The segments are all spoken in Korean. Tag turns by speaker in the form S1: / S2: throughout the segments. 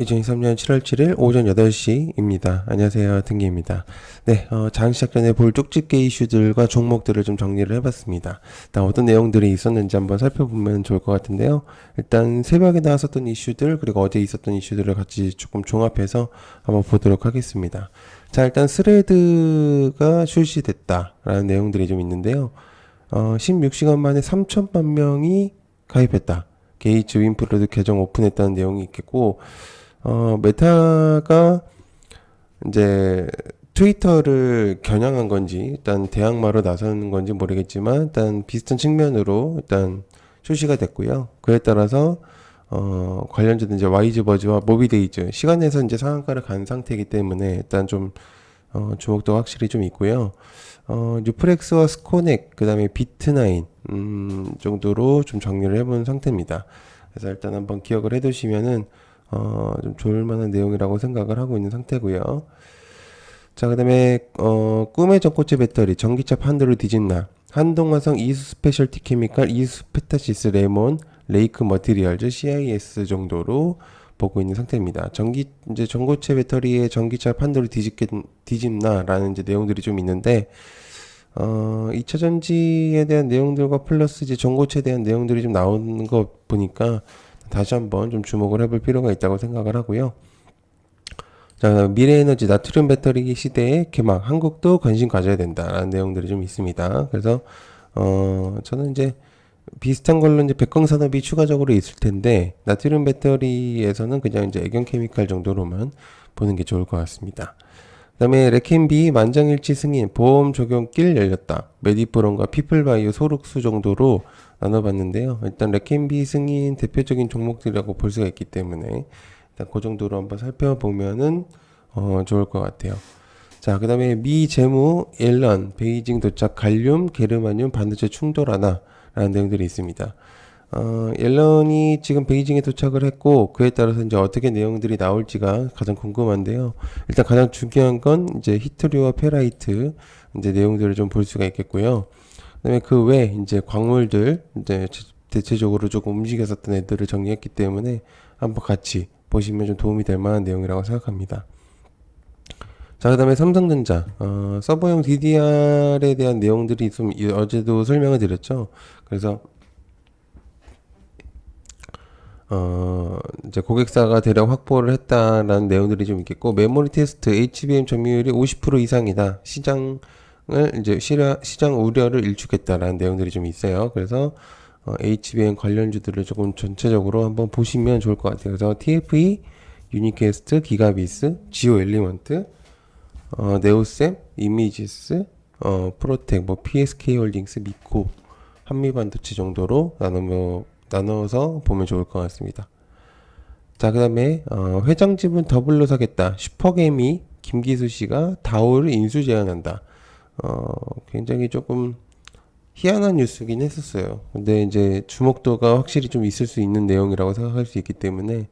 S1: 2023년 7월 7일 오전 8시입니다. 안녕하세요. 등기입니다. 네, 어, 장 시작 전에 볼 쪽집게 이슈들과 종목들을 좀 정리를 해봤습니다. 일단 어떤 내용들이 있었는지 한번 살펴보면 좋을 것 같은데요. 일단 새벽에 나왔었던 이슈들, 그리고 어제 있었던 이슈들을 같이 조금 종합해서 한번 보도록 하겠습니다. 자, 일단 스레드가 출시됐다라는 내용들이 좀 있는데요. 어, 16시간 만에 3천만 명이 가입했다. 게이츠 윈프로드 계정 오픈했다는 내용이 있겠고, 어, 메타가 이제 트위터를 겨냥한 건지, 일단 대항마로 나서는 건지 모르겠지만, 일단 비슷한 측면으로 일단 출시가 됐고요. 그에 따라서, 어, 관련주는 이제 와이즈 버즈와 모비데이즈, 시간 내서 이제 상한가를 간 상태이기 때문에 일단 좀, 어, 주목도 확실히 좀 있고요. 어, 뉴프렉스와 스코넥, 그 다음에 비트나인, 음, 정도로 좀 정리를 해본 상태입니다. 그래서 일단 한번 기억을 해두시면은, 어, 좀 좋을 만한 내용이라고 생각을 하고 있는 상태고요. 자, 그 다음에, 어, 꿈의 전고체 배터리, 전기차 판도로 뒤집나, 한동화성 이수 스페셜티 케미칼, 이수 페타시스 레몬, 레이크 머티리얼즈, CIS 정도로 보고 있는 상태입니다. 전기, 이제 전고체 배터리에 전기차 판도를 뒤집게, 뒤집나라는 이제 내용들이 좀 있는데, 어, 2차 전지에 대한 내용들과 플러스 이제 전고체에 대한 내용들이 좀 나오는 거 보니까 다시 한번 좀 주목을 해볼 필요가 있다고 생각을 하고요. 자, 미래에너지 나트륨 배터리 시대의 개막, 한국도 관심 가져야 된다라는 내용들이 좀 있습니다. 그래서, 어, 저는 이제 비슷한 걸로 이제 백광 산업이 추가적으로 있을 텐데, 나트륨 배터리에서는 그냥 이제 애경 케미칼 정도로만 보는 게 좋을 것 같습니다. 그 다음에 레켄비 만장일치 승인 보험 적용길 열렸다. 메디프론과 피플바이오 소룩수 정도로 나눠봤는데요. 일단 레켄비 승인 대표적인 종목들이라고 볼 수가 있기 때문에 일단 그 정도로 한번 살펴보면은 어, 좋을 것 같아요. 자, 그 다음에 미 재무 일런 베이징 도착 갈륨 게르마늄 반도체 충돌 하나 라는 내용들이 있습니다. 어, 옐런이 지금 베이징에 도착을 했고 그에 따라서 이제 어떻게 내용들이 나올지가 가장 궁금한데요. 일단 가장 중요한 건 이제 히트리와 페라이트 이제 내용들을 좀 볼 수가 있겠고요. 그다음에 그 외 이제 광물들 이제 대체적으로 조금 움직였었던 애들을 정리했기 때문에 한번 같이 보시면 좀 도움이 될 만한 내용이라고 생각합니다. 자, 그 다음에 삼성전자, 어, 서버용 DDR에 대한 내용들이 좀 이- 어제도 설명을 드렸죠. 그래서 어, 이제 고객사가 대략 확보를 했다라는 내용들이 좀 있겠고, 메모리 테스트 HBM 점유율이 50% 이상이다. 시장을 이제 시라, 시장 우려를 일축했다라는 내용들이 좀 있어요. 그래서 어, HBM 관련주들을 조금 전체적으로 한번 보시면 좋을 것 같아요. 그래서 TFE, 유니캐스트, 기가비스, 지오 엘리먼트, 어, 네오셈, 이미지스, 어, 프로텍, 뭐 PSK 홀딩스, 미코, 한미반도체 정도로 나누며 나눠서 보면 좋을 것 같습니다. 자, 그 다음에, 어, 회장 지분 더블로 사겠다. 슈퍼게임이 김기수 씨가 다오를 인수 제안한다. 어, 굉장히 조금 희한한 뉴스긴 했었어요. 근데 이제 주목도가 확실히 좀 있을 수 있는 내용이라고 생각할 수 있기 때문에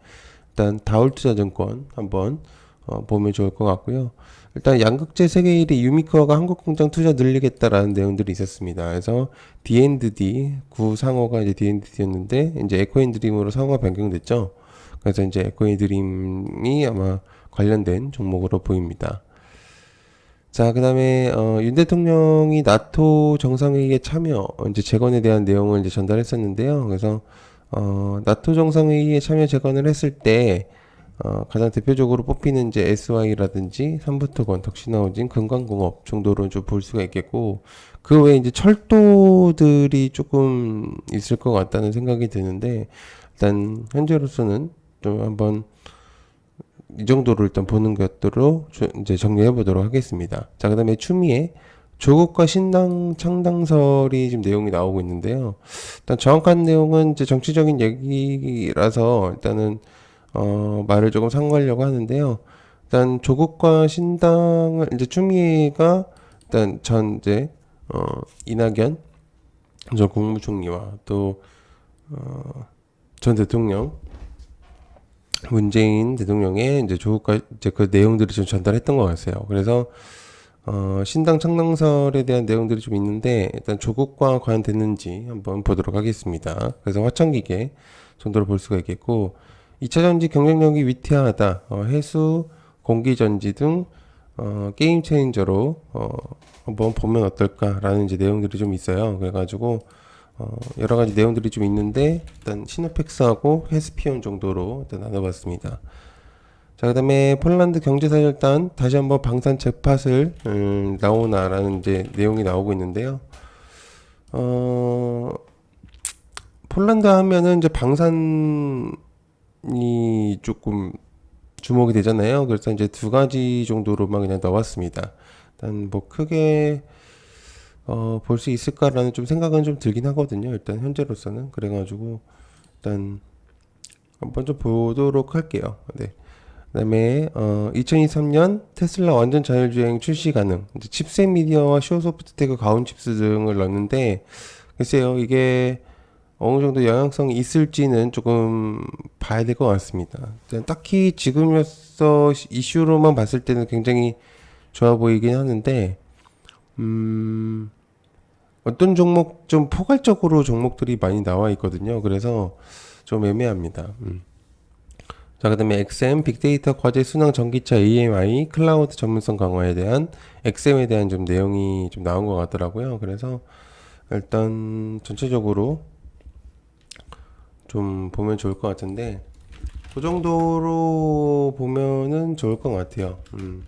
S1: 일단 다울투자증권 한번 어, 보면 좋을 것 같고요. 일단 양극재 세계 1위 유미코어가 한국 공장 투자 늘리겠다라는 내용들이 있었습니다. 그래서 D&D 구 상호가 이제 D&D였는데 이제 에코인드림으로 상호가 변경됐죠. 그래서 이제 에코인드림이 아마 관련된 종목으로 보입니다. 자, 그 다음에, 어, 윤 대통령이 나토 정상회의에 참여, 이제 재건에 대한 내용을 이제 전달했었는데요. 그래서, 어, 나토 정상회의에 참여 재건을 했을 때, 어, 가장 대표적으로 뽑히는 이제 SY라든지 삼부토건, 덕신하우징, 금강공업 정도로 좀볼 수가 있겠고, 그 외에 이제 철도들이 조금 있을 것 같다는 생각이 드는데, 일단, 현재로서는 좀 한번, 이 정도로 일단 보는 것들로 조- 이제 정리해 보도록 하겠습니다. 자, 그 다음에 추미애 조국과 신당 창당설이 지금 내용이 나오고 있는데요. 일단 정확한 내용은 이제 정치적인 얘기라서 일단은 어, 말을 조금 상고하려고 하는데요. 일단 조국과 신당을 이제 추미애가 일단 전 이제 어, 이낙연 전 국무총리와 또 어, 전 대통령 문재인 대통령의 이제 조국과 이제 그 내용들을 좀 전달했던 것 같아요. 그래서 어, 신당 창당설에 대한 내용들이 좀 있는데 일단 조국과 관련됐는지 한번 보도록 하겠습니다. 그래서 화천기계 정도로 볼 수가 있겠고 2차 전지 경쟁력이 위태하다. 어, 해수, 공기 전지 등 어, 게임 체인저로 어, 한번 보면 어떨까라는 이제 내용들이 좀 있어요. 그래가지고 어, 여러 가지 내용들이 좀 있는데 일단 시노펙스하고 헤스피온 정도로 일단 나눠봤습니다. 자, 그다음에 폴란드 경제사절단 다시 한번 방산 잭팟을 음, 나오나라는 이제 내용이 나오고 있는데요. 어, 폴란드 하면은 이제 방산 이 조금 주목이 되잖아요. 그래서 이제 두 가지 정도로만 그냥 넣어봤습니다. 일단 뭐 크게 어, 볼 수 있을까라는 좀 생각은 좀 들긴 하거든요. 일단 현재로서는 그래가지고 일단 한번 좀 보도록 할게요. 네. 그다음에 어, 2023년 테슬라 완전 자율주행 출시 가능. 이제 칩셋 미디어와 쇼소프트테크 가온 칩스 등을 넣었는데 글쎄요 이게 어느 정도 영향성이 있을지는 조금 봐야 될 것 같습니다. 일단 딱히 지금으로서 이슈로만 봤을 때는 굉장히 좋아 보이긴 하는데 음, 어떤 종목 좀 포괄적으로 종목들이 많이 나와 있거든요. 그래서 좀 애매합니다. 음. 자, 그 다음에 XM 빅데이터 과제 순항 전기차 AMI 클라우드 전문성 강화에 대한 XM에 대한 좀 내용이 좀 나온 것 같더라고요. 그래서 일단 전체적으로 좀 보면 좋을 것 같은데 그 정도로 보면은 좋을 것 같아요. 음.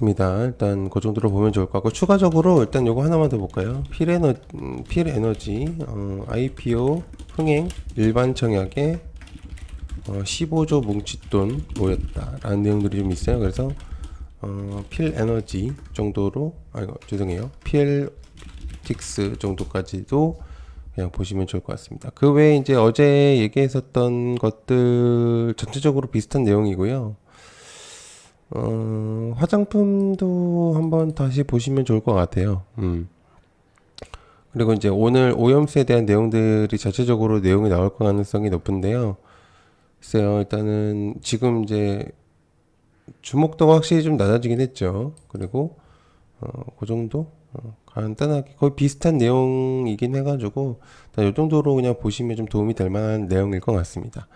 S1: 좋습니다. 일단 그 정도로 보면 좋을 것 같고 추가적으로 일단 요거 하나만 더 볼까요? 필에너 음, 필에너지 어, IPO 흥행 일반 청약에 어, 15조 뭉칫돈 모였다라는 내용들이 좀 있어요. 그래서 어, 필에너지 정도로 아이고 죄송해요. 필 틱스 정도까지도 그냥 보시면 좋을 것 같습니다. 그 외에 이제 어제 얘기했었던 것들 전체적으로 비슷한 내용이고요. 어, 화장품도 한번 다시 보시면 좋을 것 같아요. 음. 그리고 이제 오늘 오염수에 대한 내용들이 전체적으로 내용이 나올 가능성이 높은데요. 글쎄요, 일단은 지금 이제 주목도가 확실히 좀 낮아지긴 했죠. 그리고 어, 그 정도 어, 간단하게 거의 비슷한 내용이긴 해가지고 이 정도로 그냥 보시면 좀 도움이 될 만한 내용일 것 같습니다.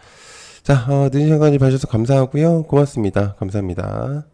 S1: 자, 어, 늦은 시간까지 봐주셔서 감사하고요. 고맙습니다. 감사합니다.